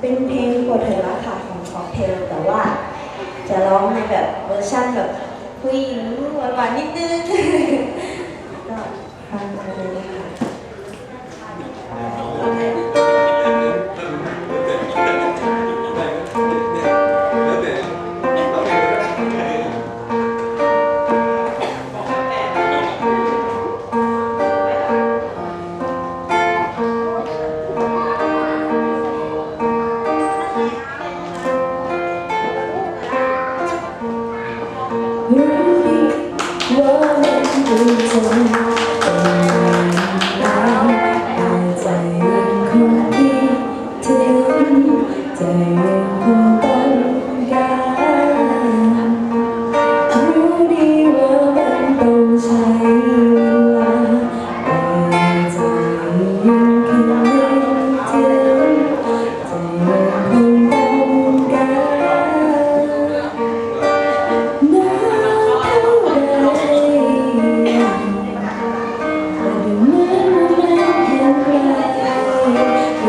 เป็นเพลงปกดเธอรัค่ะของของเทลแต่ว่า จะร้องในแบบเวอร์ชั่นแบบผู้หญิงหวานๆนิดนึงก็ฟังมาเลยค่ะ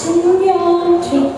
ฉันยอมทุก